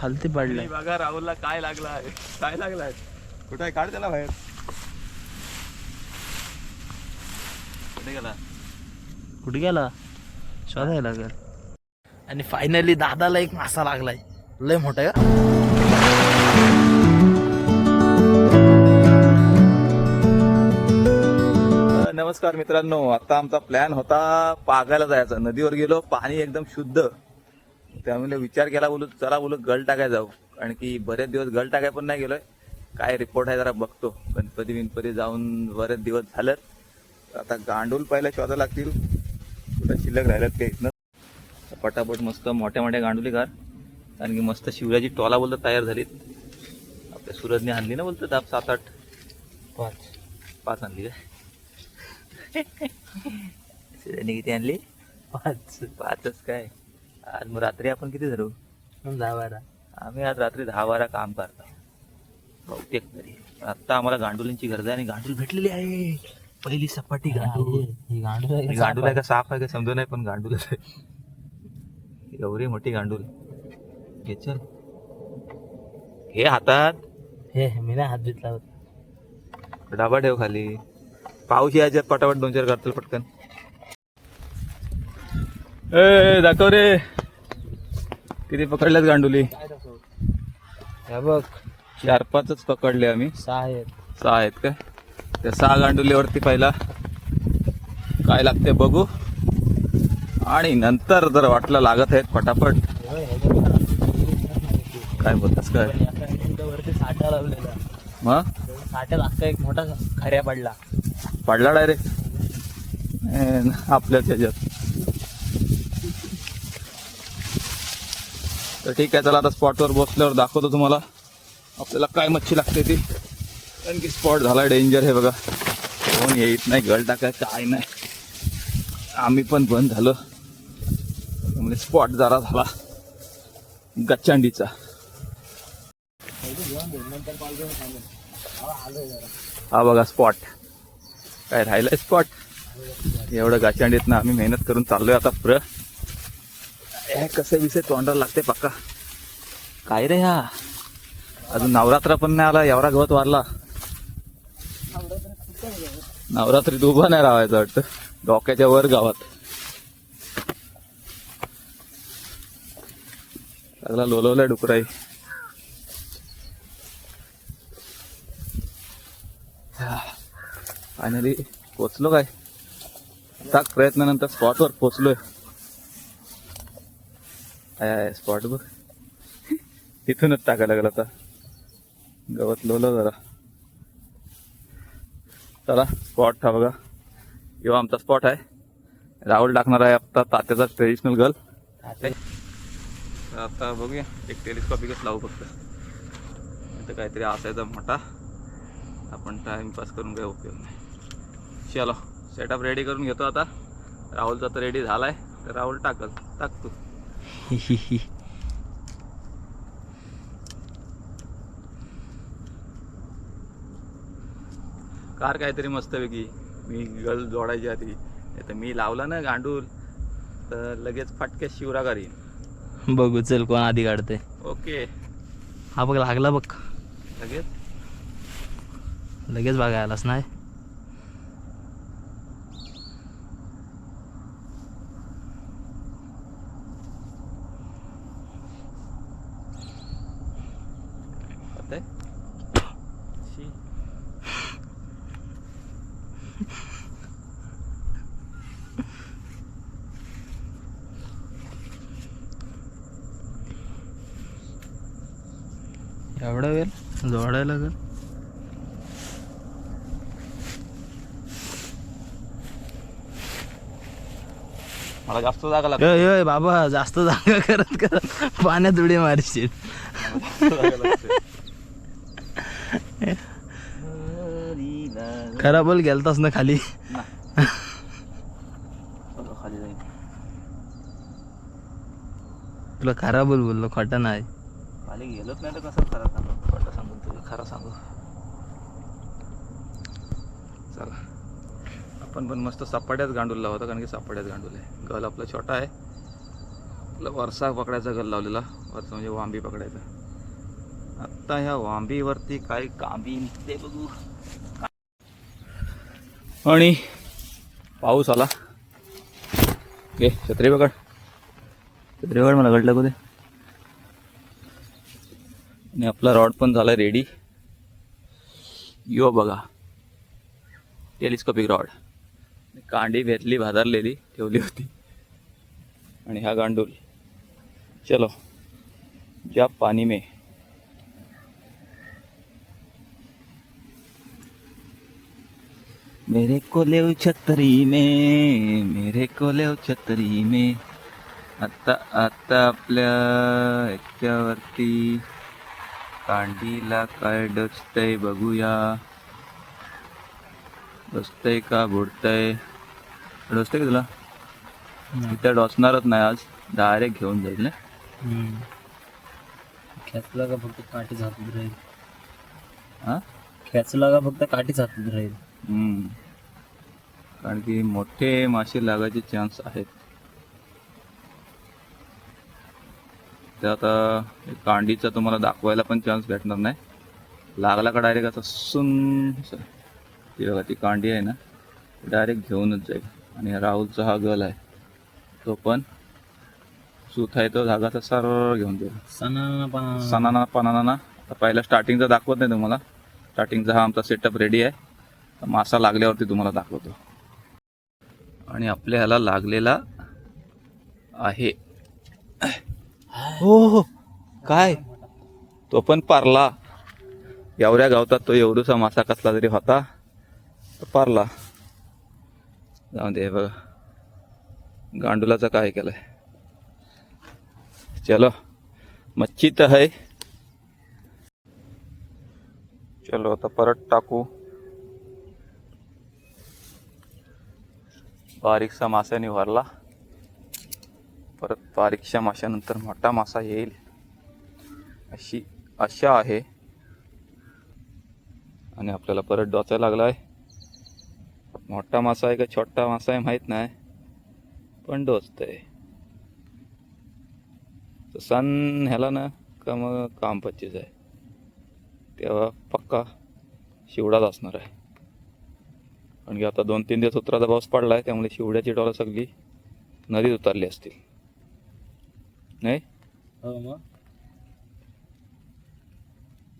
खालती पडलाय. बघा राहुलला काय लागला आहे. काय लागलाय कुठे आहे? काढ त्याला बाहेर. कुठे गेला? कुठे गेला? शोधायला लागेल. आणि फायनली दादाला एक मासा लागलाय. लय मोठा आहे का? नमस्कार मित्रांनो. आता आमचा प्लॅन होता पागायला जायचा. नदीवर गेलो पाणी एकदम शुद्ध. त्यामुळे विचार केला बोलू चला बोलू गल टाकाय जाऊ. कारण की बरेच दिवस गल टाकाय पण नाही गेलोय. काय रिपोर्ट आहे जरा बघतो. गणपती बिनपती जाऊन बरेच दिवस झालेत आता गांडूल पहिला शोधा लागतील. कुठं शिल्लक राहिल्यात काही इथनं. पटापट मस्त मोठ्या मोठ्या गांडुली कार कारण की मस्त शिवराची टोला बोलतो तयार झालीत. आपल्या सुरजने आणली ना बोलतो दाब सात आठ. पाच. पाच आणली काय? सुरजने किती आणली? पाच. पाचच काय? आज मग रात्री आपण किती धरू दहा बारा. आम्ही आज रात्री दहा बारा काम करतो. बहुतेक तरी. आता आम्हाला गांडुलींची गरज आहे आणि गांडूल भेटलेली आहे. पहिली सपाटी गांडूल ही गांडूळ आहे का गांडूल आहे? का साफ आहे का समजू नाही पण गांडूलच आहे. एवढी मोठी गांडूल घे चल. हे हातात. हे मी नाही हात धुतला होता. डाबा ठेव खाली. पाऊस यायच्यात पटापट दोन चार करतील पटकन. ए दाखव रे. किती पकडल्यात गांडुली? हे बघ. चार पाचच पकडले आम्ही. सहा आहेत. सहा आहेत काय त्या सहा गांडुलीवरती पहिला. काय लागते बघू. आणि नंतर जर वाटलं लागत आहेत पटापट. काय बोलतास काय? वरती साठा लावलेला. मग? साठ्यात अख्खा एक मोठा खऱ्या पडला. पडला डायरेक्ट. आपल्याच ह्याच्यात तर ठीक आहे चला आता स्पॉटवर बसल्यावर दाखवतो तुम्हाला. आपल्याला काय मच्छी लागते ती. कारण की स्पॉट झाला डेंजर हे बघा. कोण येत नाही गळ टाकाय काय नाही. आम्ही पण बंद झालो. म्हणजे स्पॉट जरा झाला. गच्चांडीचा. हा बघा स्पॉट काय राहिलाय स्पॉट एवढं गाचांडीत ना आम्ही मेहनत करून चाललोय आता पुरं हे कसे विसे तोंडाला लागते पक्का. काय रे ह्या अजून नवरात्र पण नाही आला एवढा गवत वाढला नवरात्रीत उभा नाही राहायचं वाटतं डोक्याच्या वर गावात. सगळा लोलवलाय डुकराई. फायनली पोचलो काय? टाक प्रयत्नानंतर स्पॉटवर पोचलोय. आहे स्पॉट बघ तिथूनच टाकायला लागला आता गवत लोलं जरा। चला स्पॉट हा बघा किंवा आमचा स्पॉट आहे। राहुल टाकणार आहे आता तात्याचा ट्रेडिशनल गर्ल आता बघूया एक टेलिस्कॉपिकच लावू फक्त. इथं काहीतरी असायचा मोठा. आपण टाइमपास करून काही उपयोग नाही. चलो सेटअप रेडी करून घेतो आता. राहुलचा तर रेडी झालाय. तर राहुल टाकल. टाक तू. कार काहीतरी मस्तपैकी मी गल जोडायची आधी. तर मी लावला ना गांडूल तर लगेच फटक्यात शिवरागार येईन बघू चल कोण आधी काढते ओके. हा बघ लागला बघ. लगेच? लगेच बघायलाच नाही होतंय शी. एवढा वेळ जोडायला लागेल मला जास्त जागा लागते. यो यो बाबा जास्त जागा करत करत. पाण्यात उडी मारशील. खरा बोल गेलतास ना खाली? खाली जाईल तुला खरा बोल बोललो खोटा नाही. खाली गेलोच नाही तर कसं खरं सांगू? खोटं सांगून तुझं खरं सांगू चला आपण पण मस्त सपाट्याच गांडूल लावता कारण की सपाट्याच गांडूल आहे. गल आपला छोटा आहे. आपला वरसा पकडायचा गल लावलेला. वरचा म्हणजे वांबी पकडायचा. आत्ता ह्या वांबीवरती काही कांबी निघते बघू. आणि पाऊस आला. ओके छत्री पकड. छत्री पकड मला घडलं कुठे? आणि आपला रॉड पण झाला रेडी यो बघा. टेलिस्कोपिक रॉड कांडी भेटली भादारलेली ठेवली होती. आणि हा गांडूल चलो ज्या पाणी में. मेरे को लेव छत्री में मेरे को लेव छत्री में. आता आता आपल्या ह्याच्यावरती कांडीला काय डचतंय बघूया. डचतंय का बुडतंय? डचतंय का तुला? इथं डोसणारच नाही आज. डायरेक्ट घेऊन जाईल ना? खेचला का फक्त काठीच हातात राहील? हा? खेचला का फक्त काठीच हातात राहील. कारण की मोठे मासे लागायचे चान्स आहेत. ते आता कांडीचा तुम्हाला दाखवायला पण चान्स भेटणार नाही. लागला का डायरेक्ट असं सुन. ती बघा ती कांडी आहे ना डायरेक्ट घेऊनच जाईल. आणि राहुलचा हा गल आहे. तो पण सूत आहे तो धागाचा सर्व घेऊन जाईल. सणा पण सणाना पणाना आता पहिला स्टार्टिंगचा दाखवत नाही तुम्हाला. स्टार्टिंगचा हा आमचा सेटअप रेडी आहे. तर मासा लागल्यावरती तुम्हाला दाखवतो. आणि आपल्या ह्याला लागलेला आहे. हो हो. काय? तो पण पारला. एवढ्या गावतात तो एवढूसा मासा कसला तरी होता. पारला. जाऊ दे बघा. गांडुलाचं काय केलंय? चलो. मच्छी तर आहे. चलो आता परत टाकू. बारीकसा माशाने भरला परत बारीकशा माशानंतर मोठा मासा येईल. अशी आशा आहे. आणि आपल्याला परत डोचायला लागला आहे मोठा मासा आहे का छोटा मासा आहे माहीत नाही. पण डोचतंय तर सण ह्याला ना का मग काम पच्चीस आहे. तेव्हा पक्का शिवडाच असणार आहे. कारण की आता दोन तीन दिवस उतराचा पाऊस पडला आहे त्यामुळे शिवड्याची टोला सगळी नदीत उतरली असतील. नाही? हो मग.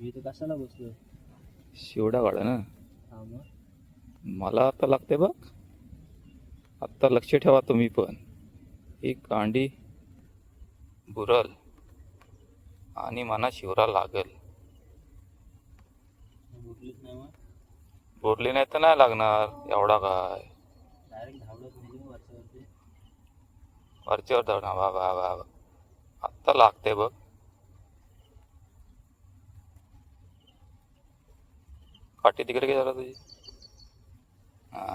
मी तर कशाला बसलो शिवडा काढा ना. हा मग. मला आता लागते बघ. आत्ता लक्ष ठेवा तुम्ही पण. ही कांडी बुरल आणि मना शिवरा लागल. बोरली नाही तर नाही लागणार. एवढा काय? वरच्यावर धरणा वा वा वा वा. आत्ता लागते बघ. काठी तिकडे काय झाला तुझी हा.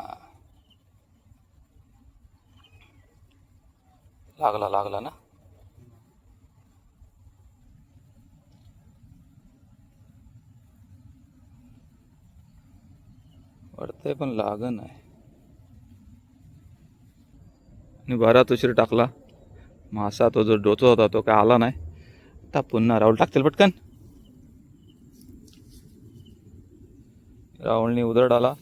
लागला लागला ना? वाटतंय पण लाग नाही आणि बराच उशीर टाकला. मासा तो जो डोचत होता तो काय आला नाही. आता पुन्हा राहुल टाकतील पटकन. राहुलने उधर डाला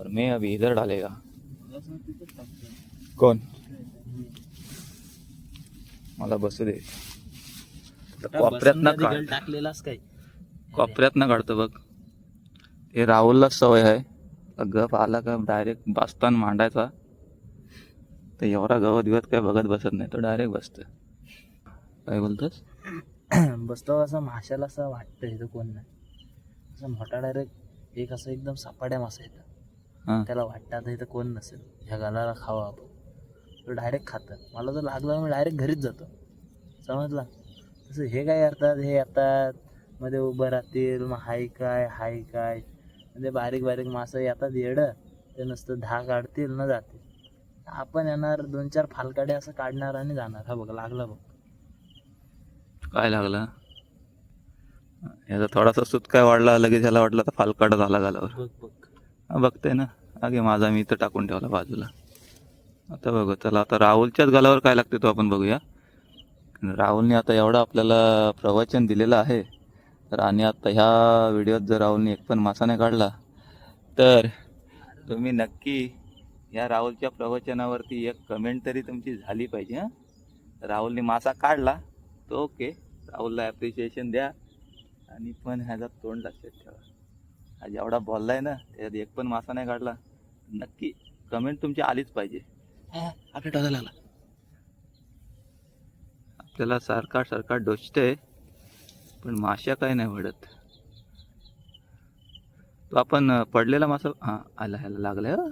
और मैं अभी इधर डालेगा. कोण मग तिथंच टाकतो कोण मला बसू दे. कोपऱ्यात ना काढ. टाकलेलास काय? कोपऱ्यात ना काढतो बघ. हे राहुलला सवय आहे. गप आला का डायरेक्ट बसताना मांडायचा. तर एवढा गवत बिवत काय बघत बसत नाही तो डायरेक्ट बसतं. काय बोलतोस? बसतो असं माशाला असं वाटतं इथं कोण नाही. असं मोठा डायरेक्ट एक असं एकदम सपाट्या मासा येतं हां. त्याला वाटतं आता इथं कोण नसेल. ह्या गालाला खावा आपण. तो डायरेक्ट खातं. मला जर लागला मी डायरेक्ट घरीच जातो. समजला? तसं हे काय करतात? हे येतात. मध्ये उभं राहतील. मग हाय काय? हाय काय? म्हणजे बारीक बारीक मासं येतात येडं. ते नुसतं दहा काढतील न जातील. आपण येणार दोन चार फालकाडे असं काढणार आणि जाणार. हा बघ लागला बघ. काय लागला? याचा थोडासा सूत काय वाढला लगेच ह्याला वाटलं तर फालकाट झाला गालावर. बघ बघ. बघते ना. अगे माझा मी तर टाकून ठेवला बाजूला. आता बघू चला आता राहुलच्याच गालावर काय लागते तो आपण बघूया. राहुलने आता एवढं आपल्याला प्रवचन दिलेलं आहे. तर आणि आता ह्या व्हिडिओत जर राहुलने एक पण मासा नाही काढला तर तुम्ही नक्की या राहुलच्या प्रवचनावरती एक कमेंट तरी तुमची झाली पाहिजे हां. राहुलने मासा काढला तो ओके. राहुलला ॲप्रिशिएशन द्या. आणि पण ह्याचा तोंड लक्षात ठेवा. आज एवढा बोललाय ना त्याच्यात एक पण मासा नाही काढला. नक्की कमेंट तुमची आलीच पाहिजे. आपल्या टोला लागला. आपल्याला सारखा सारखा डोचते पण माश्या काय नाही वडत तो आपण पडलेला मासा हां आला ह्याला लागलाय हं.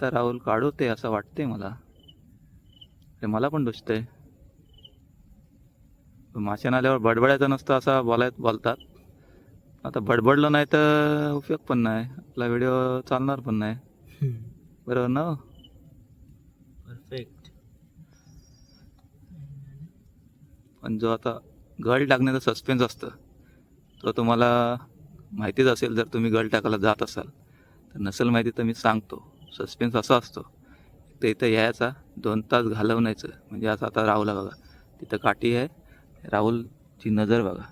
तर राहुल काढू ते असं वाटते मला. ते मला पण डोचतंय माश्यानं आल्यावर बडबडायचं नसतं असं बोलाय बोलतात. आता बडबडलं नाही तर उपयोग पण नाही. आपला व्हिडिओ चालणार पण नाही. बरोबर ना हो? परफेक्ट पण जो आता गळ टाकण्याचा सस्पेन्स असतं तो तुम्हाला माहितीच असेल जर तुम्ही गळ टाकायला जात असाल तर नसेल माहिती तर मी सांगतो. सस्पेन्स असा असतो तर इथं यायचा दोन तास घालवण्याचं. म्हणजे असं आता राहुलला बघा तिथं काठी आहे राहुलची नजर बघा.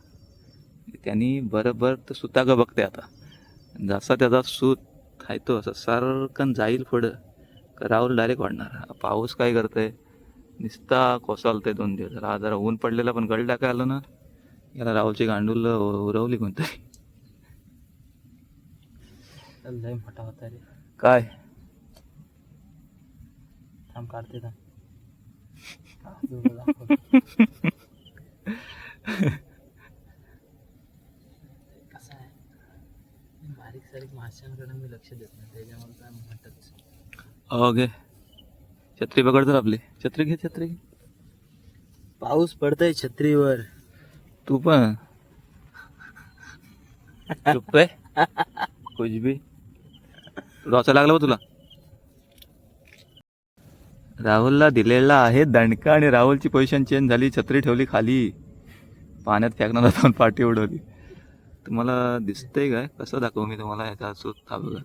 त्यांनी बरोबर तर सुतागं बघते आता. जसा त्याचा सूत आहे तो असं सारखं जाईल पुढं. का राहुल डायरेक्ट वाढणार. पाऊस काय करतंय? निस्ता कोसळतंय दोन दिवस. जरा जरा ऊन पडलेला पण गळ टाकाय आलं ना याला राहुलची गांडूल उरवली कोणतरी. लय मोठा होता रे. काय? थांब काढते. कसं आहे? बारीक सारीक माशांकडे मी लक्ष देत नाही त्याच्यामुळे काय म्हणतात? ओके. छत्री पकड तर आपली. छत्री घे छत्री. घे पाऊस पडतोय छत्रीवर. तू पण. चुप आहे कुछ भी डोचा लागला तुला. राहुलला दिलेला आहे दणका आणि राहुलची पोझिशन चेंज झाली छत्री ठेवली खाली. पाण्यात फेकणार जाऊन पाठी उडवली. तुम्हाला दिसतंय काय? कसं दाखवू मी तुम्हाला याचा सूत? हा बघा.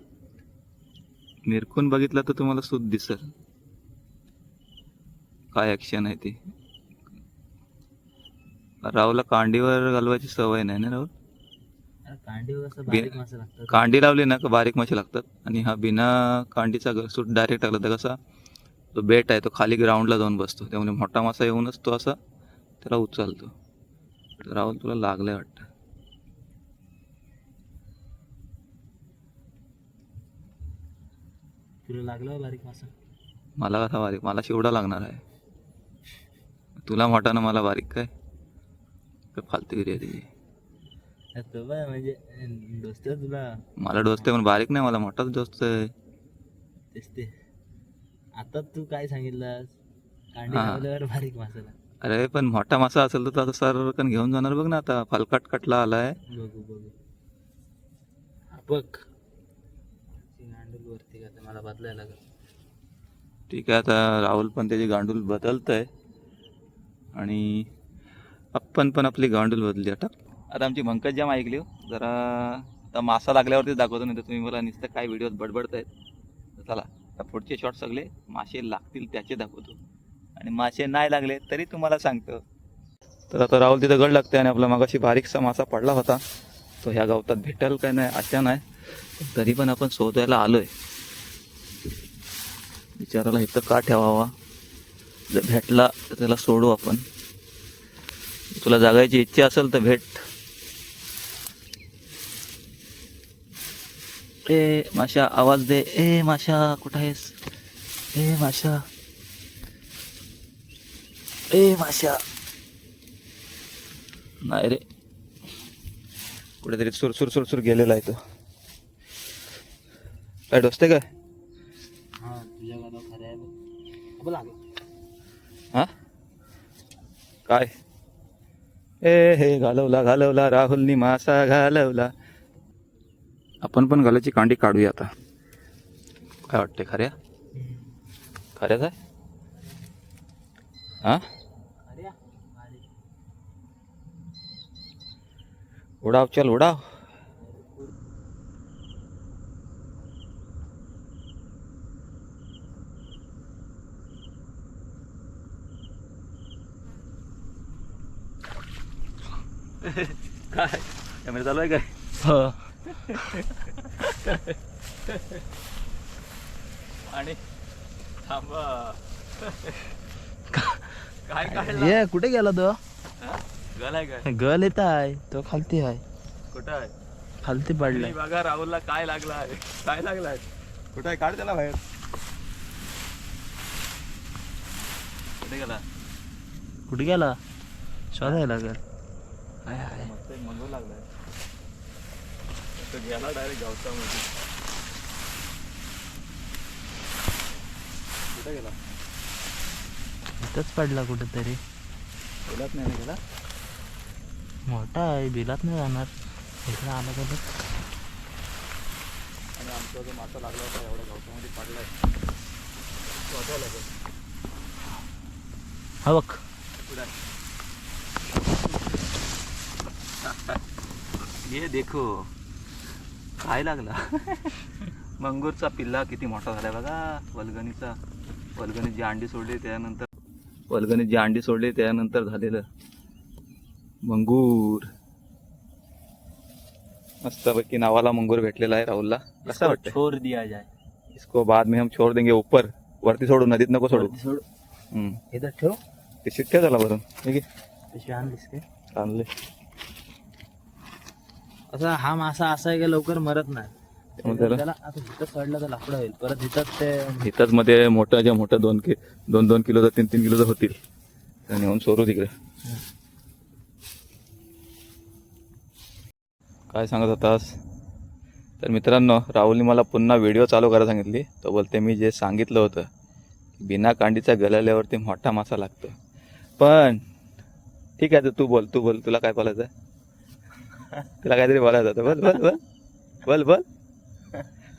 निरखून बघितलं तर तुम्हाला सूत दिसल. काय ॲक्शन आहे ती? राहुलला कांडीवर घालवायची सवय नाही ना राहुल? बे- कांडी लावली ना का बारीक मासे लागतात? आणि हा बिना कांडीचा सूट डायरेक्ट टाकला तर कसा? तो बेट आहे तो खाली ग्राउंडला जाऊन बसतो. त्यामुळे मोठा मासा येऊनच तो असा त्याला उचलतो. तर राहुल तुला लागलंय वाटतं. तुला लागला बारीक मासा? मला कसा बारीक? मला शिवडा लागणार आहे. तुला मोठा ना मला बारीक काय? काय फालतूगिरी आहे तुझी. म्हणजे दोस्त तुला मला डोसते पण बारीक नाही मला मोठाच डोसत आहे. तेच ते. आता तू काय सांगितलंस? कांडी हा. लावल्यावर बारीक मासाला. अरे पण मोठा मासा असेल तर आता सरकन घेऊन जाणार बघ ना आता. फालकाट कटला आलाय. बघू बघू. हा बघ. गांडूल वरती का मला बदलायला लागेल. ठीक आहे आता राहुल पण त्याची गांडूल बदलत आहे आणि आपण पण आपली गांडूल बदलली आता. आता आमची मंकज जाम ऐकली हो. जरा आता मासा लागल्यावरतीच दाखवतो नाही तर तुम्ही मला नुसतं काय व्हिडिओ बडबडत आहेत चला आता पुढचे शॉट सगळे मासे लागतील त्याचे दाखवतो. आणि मासे नाही लागले तरी तुम्हाला सांगतो. तर आता राहुल तिथं गड लागते आणि आपला मागाशी बारीकसा मासा पडला होता. तो ह्या गवतात भेटेल काय नाही अशा नाही. तरी पण आपण शोधायला आलोय. विचारायला इथं का ठेवावा? जर भेटला तर त्याला सोडू आपण. तुला जागायची इच्छा असेल तर भेट. ए माशा आवाज दे. ए माशा कुठं आहेस? ए माशा. ए माशा. नाही रे. कुठेतरी सुर सुर सुर सुर गेलेला आहे तो. काय डोसते काय? हा? काय? ए हे घालवला घालवला राहुलनी मासा घालवला. आपण पण घालायची कांडी काढूया आता. काय वाटते खऱ्या? खऱ्याच आहे हा? उडाव चल उडाव. काय? कॅमेरा चालू आहे काय? हो. आणि थांबा. काय काढला ये कुठे गेला तो? गल आहे काय गल येत आहे. तो खालती आहे. कुठं आहे? खालती पडलाय. आणि बघा राहुलला काय लागला आहे. काय लागला आहे? कुठं आहे? काढ त्याला बाहेर. कुठे गेला? कुठे गेला? शोधायला लागेल. मस्त एक मंगू लागलाय. तो गेला डायरेक्ट कुठे गेला? इथंच पडला कुठेतरी. गेलाच नाही ना गेला? मोठा आहे बिलात नाही जाणार. इकडे आला बघ. आणि आमचा जो मासा लागला होता एवढ्या गवतामध्ये पडलाय. शोधायला लागेल हा बघ. कुठं? ये देखो काय लागला? मंगूरचा पिल्ला किती मोठा झालाय बघा. वलगणीचा. वलगणीत जी अंडी सोडली त्यानंतर वलगणीत जी अंडी सोडली त्यानंतर झालेलं मंगूर. मस्तपैकी नावाला मंगूर भेटलेला आहे राहुलला. कसा वाटतं छोर दिया जाए इसको बाद में हम छोड़ देंगे ऊपर. वरती सोडू नदीत नको सोडू. सोड. हम्म. इथं ठेव. ते शिट्ट्या झाला बरं ठीक आहे आणलीस काय आणले. असा हा मासा असा आहे की लवकर मरत नाही. त्याला- त्याला आता इथं सोडलं तर लाकडं होईल. परत इथं ते इथंच मध्ये मोठं जे मोठं दोन कि दोन दोन किलोचं तीन तीन किलोचं होतील. तर नेऊन सोडू तिकडे. काय सांगत होतास तर मित्रांनो राहुलने मला पुन्हा व्हिडिओ चालू करायला सांगितली. तो बोलते मी जे सांगितलं होतं बिना कांडीचा गलाल्यावरती मोठा मासा लागतो. पण ठीक आहे तर तू बोल तू बोल तुला काय बोलायचं आहे? तुला काहीतरी बोलायचं होतं. बोल बोल बोल. बोल बोल.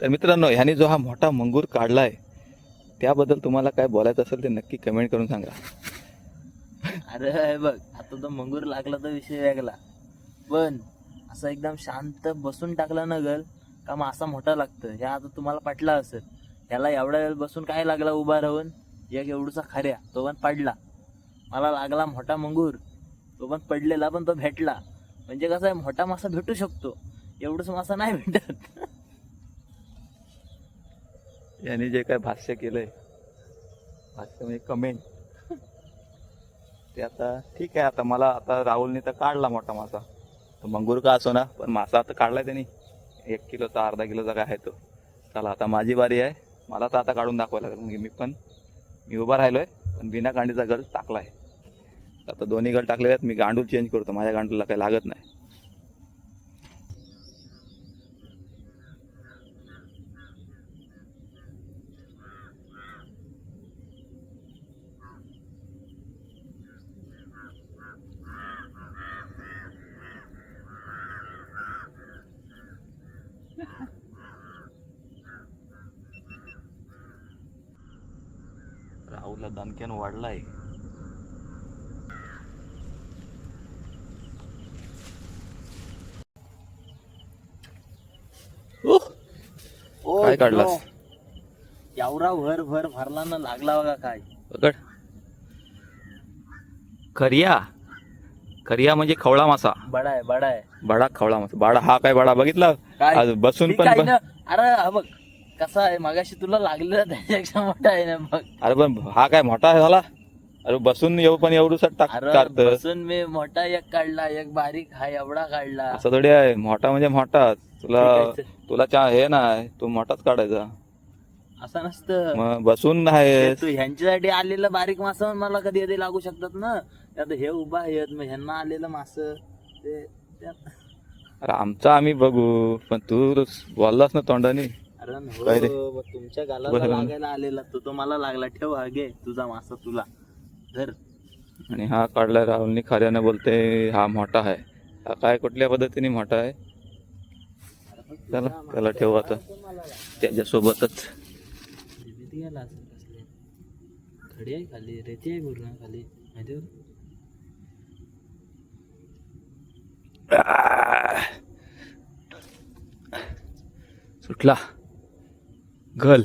तर मित्रांनो ह्याने जो हा मोठा मंगूर काढला आहे त्याबद्दल तुम्हाला काय बोलायचं असेल ते नक्की कमेंट करून सांगा. अरे बघ आता तो मंगूर लागला तर विषय वेगळा. पण असं एकदम शांत बसून टाकला ना गल का असा मोठा लागतं ह्या आता तुम्हाला पटला असेल. ह्याला एवढा वेळ बसून काय लागला उभा राहून? एक एवढूचा खऱ्या तो पण पडला. मला लागला मोठा मंगूर तो पण पडलेला पण तो भेटला. म्हणजे कसं आहे मोठा मासा भेटू शकतो. एवढंच मासा नाही भेटत. याने जे काय भाष्य केलंय भाष्य म्हणजे कमेंट ते आता ठीक आहे आता मला आता राहुलने तर काढला मोठा मासा. तो मंगूर का असो ना पण मासा आता काढलाय त्यांनी. एक किलोचा अर्धा किलोचा काय आहे तो. चला आता माझी बारी आहे. मला तर आता काढून दाखवायला लागेल म्हणजे मी पण. मी उभा राहिलोय पण बिना गांडीचा गल आहे आता दोन्ही गळ टाकलेले आहेत मी गांडूळ चेंज करतो माझ्या गांडूला काही लागत नाही. राहुलला दणक्यान वाढलाय. काय काढलास? एवढा भर भर भरला ना लागला बघा काय. पकड खरिया खरिया म्हणजे खवळा मासा. बडा आहे बडा आहे. बडा खवळा मासा. बाडा हा काय बडा बघितला? काय? आज बसून ठीक पण आहे ना. अरे हा बघ. कसा आहे? मागाशी तुला लागलेला त्याच्यापेक्षा मोठा आहे ना बघ. अरे पण हा काय मोठा झाला? अरे बसून येऊ पण एवढूस टाक अरे टाकत बसून मी मोठा एक काढला एक बारीक हा एवढा काढला. असं थोडी आहे. मोठा म्हणजे मोठा तुला आहे. तुला चा हे नाही तू मोठाच काढायचा. असं नसतं. मग बसून ते आहे तू ह्यांच्यासाठी आलेलं बारीक मास मला कधी कधी लागू शकतात ना? आता हे उभा आहेत मग ह्यांना आलेलं मास ते अरे आमचा आम्ही बघू पण तू बोललास ना तोंडाने. अरे हो, काय रे? मग तुमच्या गालाला बरं. लागायला आलेला तो तो मला लागला. ठेव हा घे तुझा मासा तुला. धर. आणि हा काढलाय राहुलनी खऱ्याने बोलते हा मोठा आहे. हा काय कुठल्या पद्धतीने मोठा आहे? चला त्याला ठेवू आता. त्याच्यासोबतच. खडी आहे खाली रेती आहे पूर्ण खाली माहिती? सुटला. गल.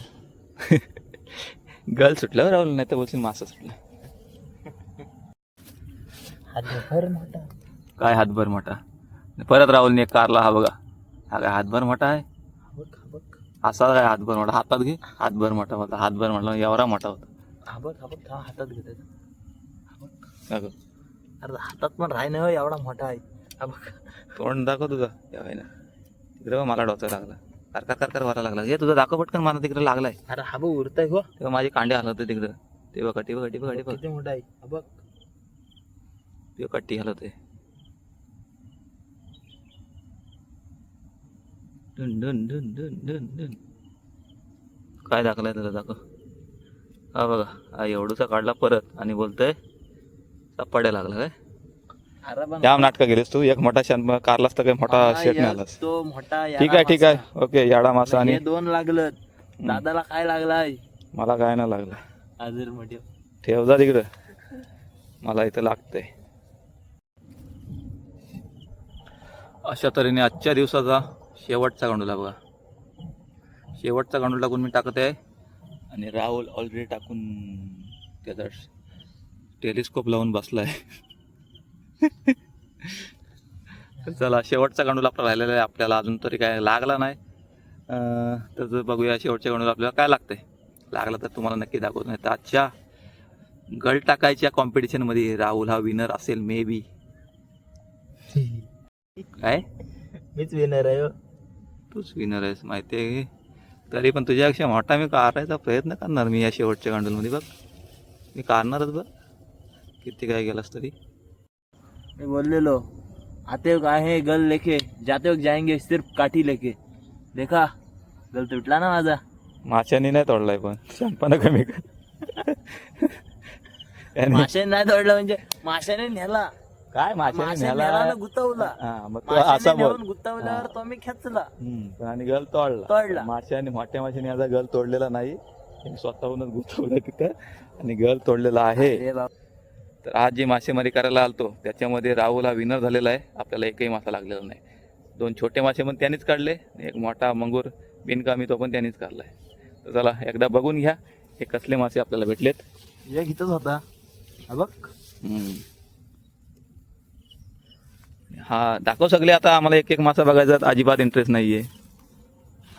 गल सुटला राहुल नाही तर बोलशील मासा सुटला. हा भर मोठा. काय हातभर मोठा? परत राहुलने कारला हा बघा. हा काय हातभर मोठा आहे? असा काय हातभर मोठा? हातात घे. हातभर मोठा होता. हातभर म्हटलं एवढा मोठा होता. हा हातात घेत. अरे हातात पण राही नाही हो, एवढा मोठा आहे. हा बघ. तोंड दाखव तुझं. या बाईनं. तिकडे बघ मला डोचा लागला. कारकार कारकार वारा लागला. हे तुझं दाखव पटकन मला तिकडे लागलाय. अरे हा बघ उरताय हो तेव्हा माझे कांडे हलत होते तिकडं. ते बघा ते बघा ते बघा ते बघा. मोठा आहे? हा बघ. ते कट्टी हलत आहे done done done done done done काय दाखलाय त्याला दाखव. हा बघा हा एवढूसा काढला परत आणि बोलतोय सपाड्या लागला काय? जाम नाटकं गेलीस तू एक मोठा शान कारलास तर काही मोठा शेट एक नाही आलास. तो मोठा ठीक आहे ठीक आहे. ओके याडा मासा आणि हे दोन लागलं दादाला काय लागलाय? मला काय नाही लागलं. आजरमध्ये ठेव जा तिकडं. मला इथं लागतंय. अशा तऱ्हेने आजच्या दिवसाचा शेवटचा गांडूला बघा. शेवटचा गांडूल टाकून मी टाकत आहे. आणि राहुल ऑलरेडी टाकून त्याचा टेलिस्कोप लावून बसलाय. तर चला शेवटचा गांडूल आपला राहिलेला आहे. आपल्याला अजून तरी काय लागला नाही. तर जर बघूया शेवटच्या गांडूला आपल्याला काय लागतंय. लागला तर तुम्हाला नक्की दाखवत नाही. तर आजच्या गळ टाकायच्या कॉम्पिटिशनमध्ये राहुल हा विनर असेल मे बी काय? मीच विनर आहे हो. तूच विनर आहेस माहिती आहे तरी पण तुझ्यापेक्षा मोठा मी काढायचा प्रयत्न करणार मी या शेवटच्या गांडलमध्ये बघ. मी काढणारच बघ. किती काय गेलास तरी. मी बोललेलो आते वक्त आए हैं गल लेके जाते जाएंगे सिर्फ काठी लेके. देखा गल तुटला ना माझा. माशाने नाही तोडलाय पण शहाणपणा कमी कर. माशाने नाही तोडला म्हणजे माशाने नेला. काय माशाने गुतवला. मग तो असा बोल. गुतवल्यावर तो मी खेचला. आणि गल तोडला. तोडला. माशाने मोठ्या माशाने याचा गल तोडलेला नाही. स्वतःहूनच गुंतवलं तिथं आणि गल तोडलेला आहे. तर आज जी मासेमारी करायला आलतो त्याच्यामध्ये राहुल हा विनर झालेला आहे. आपल्याला एकही मासा लागलेला नाही. दोन छोटे मासे पण त्यांनीच काढले. एक मोठा मंगूर बिनकामी तो पण त्यांनीच काढलाय. तर चला एकदा बघून घ्या. हे कसले मासे आपल्याला भेटलेत. एक इथंच होता. बघ. हम्म. हा दाखव सगळे आता आम्हाला एक एक मासा बघायचा अजिबात इंटरेस्ट नाहीये.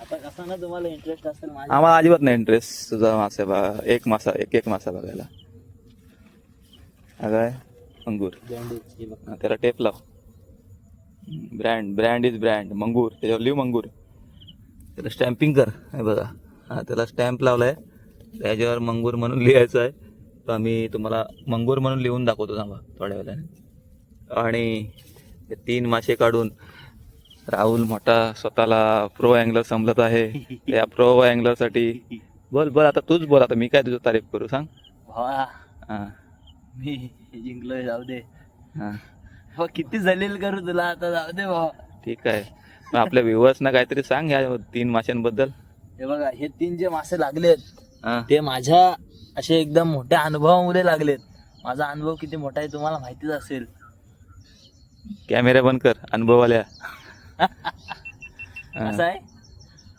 आता कसा ना तुम्हाला इंटरेस्ट असेल माझ्या आम्हाला अजिबात नाही इंटरेस्ट तुझा मासा बघा एक मासा एक एक मासा बघायला. काय? अंगूर. हा, त्याला टेप लाव. ब्रँड ब्रँड इज ब्रँड मंगूर त्याच्यावर लिव मंगूर. त्याला स्टॅम्पिंग कर. हे बघा. हा त्याला स्टॅम्प लावलाय. त्याच्यावर मंगूर म्हणून लिहायचं आहे. तर आम्ही तुम्हाला मंगूर म्हणून लिहून दाखवतो थांबा थोड्या वेळाने. आणि तीन मासे काढून राहुल मोठा स्वतःला प्रो अँगलर समजत आहे. त्या प्रो अँगलरसाठी बोल बोल आता तूच बोल आता मी काय तुझं तारीफ करू सांग. भावा हां. मी जिंकलोय जाऊ दे. हां. किती जलील करू तुला आता जाऊ दे भावा ठीक आहे. मग आपल्या व्ह्युअर्सना काहीतरी सांग या तीन माशांबद्दल. हे बघा हे तीन जे मासे लागलेत हां. ते माझ्या असे एकदम मोठ्या अनुभवामुळे लागलेत. माझा अनुभव किती मोठा आहे तुम्हाला माहितीच असेल. कॅमेरा बंद कर अनुभवाल्या. असं आहे?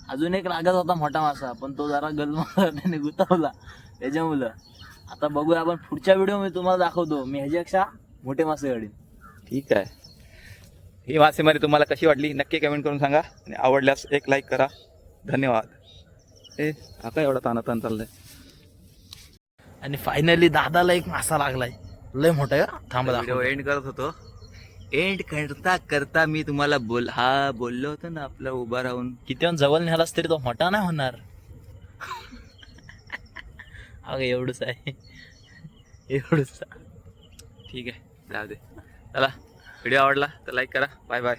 अजून एक लागत होता मोठा मासा पण तो जरा गलमा त्याने गुतावला. त्याच्यामुळं. आता बघूया आपण पुढच्या व्हिडिओमध्ये तुम्हाला दाखवतो. मी ह्याच्यापेक्षा मोठे मासे काढीन. ठीक आहे. ही मासेमारी तुम्हाला कशी वाटली? नक्की कमेंट करून सांगा. आणि आवडल्यास एक लाईक करा. धन्यवाद. ए हा काय एवढा ताना ताण चाललाय. आणि फायनली दादाला एक मासा लागलाय. लय मोठा आहे हा. थांबा व्हिडिओ दाखवतो. एंड करत होतो. एंड करता करता मी तुम्हाला बोल हा बोललो होतो ना आपला उभा राहून. किती जवळ न्यालास तरी तो मोठा नाही होणार. अगं एवढंच आहे. एवढंच. ठीक आहे जाऊ दे. चला व्हिडिओ आवडला तर लाईक करा. Bye bye